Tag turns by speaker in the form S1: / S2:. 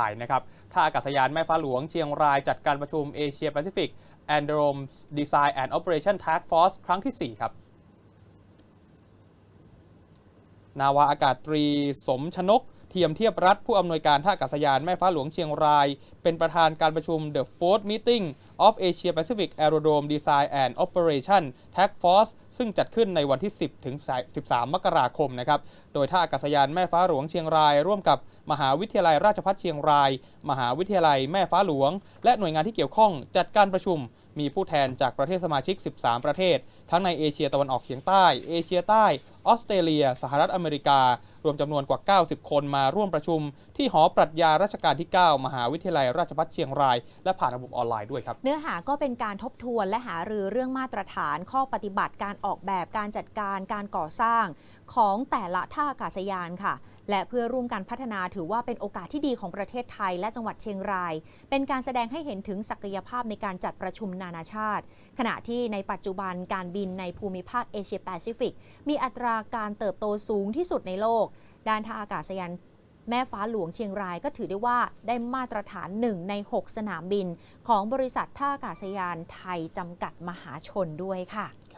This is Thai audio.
S1: ่ายนะครับท่าอากาศยานแม่ฟ้าหลวงเชียงรายจัดการประชุมเอเชียแปซิฟิก a n d r o m Design and Operation Task Force ครั้งที่ 4 ครับ นาวาอากาศตรีสมชนก เทียมเทียบรัฐผู้อำนวยการท่าอากาศยานแม่ฟ้าหลวงเชียงราย เป็นประธานการประชุม The Fourth Meeting of Asia Pacific Aerodrome Design and Operation Task Force ซึ่งจัดขึ้นในวันที่ 10 ถึง 13 มกราคมนะครับ โดยท่าอากาศยานแม่ฟ้าหลวงเชียงราย ร่วมกับมหาวิทยาลัยราชภัฏเชียงราย มหาวิทยาลัยแม่ฟ้าหลวง และหน่วยงานที่เกี่ยวข้องจัดการประชุม มีผู้แทนจากประเทศสมาชิก 13 ประเทศ ทั้งในเอเชียตะวันออกเฉียงใต้ เอเชียใต้ ออสเตรเลีย สหรัฐอเมริกา รวมจำนวนกว่า 90 คนมาร่วมประชุม ที่หอปรัชญาราชการที่ 9 มหาวิทยาลัยราชภัฏเชียงราย และผ่านระบบออนไลน์ด้วยครับ
S2: เนื้อหาก็เป็นการทบทวนและหารือเรื่องมาตรฐาน ข้อปฏิบัติการออกแบบการจัดการการก่อสร้าง ของแต่ละท่าอากาศยานค่ะและเพื่อร่วมกันพัฒนาถือว่าเป็นโอกาสที่ดีของประเทศไทยและจังหวัดเชียงราย เป็นการแสดงให้เห็นถึงศักยภาพในการจัดประชุมนานาชาติ ขณะที่ในปัจจุบันการบินในภูมิภาคเอเชียแปซิฟิก มีอัตราการเติบโตสูงที่สุดในโลก ด้านท่าอากาศยานแม่ฟ้าหลวงเชียงรายก็ถือได้ว่าได้มาตรฐาน 1 ใน 6 สนามบิน ของบริษัทท่าอากาศยานไทยจำกัดมหาชนด้วยค่ะ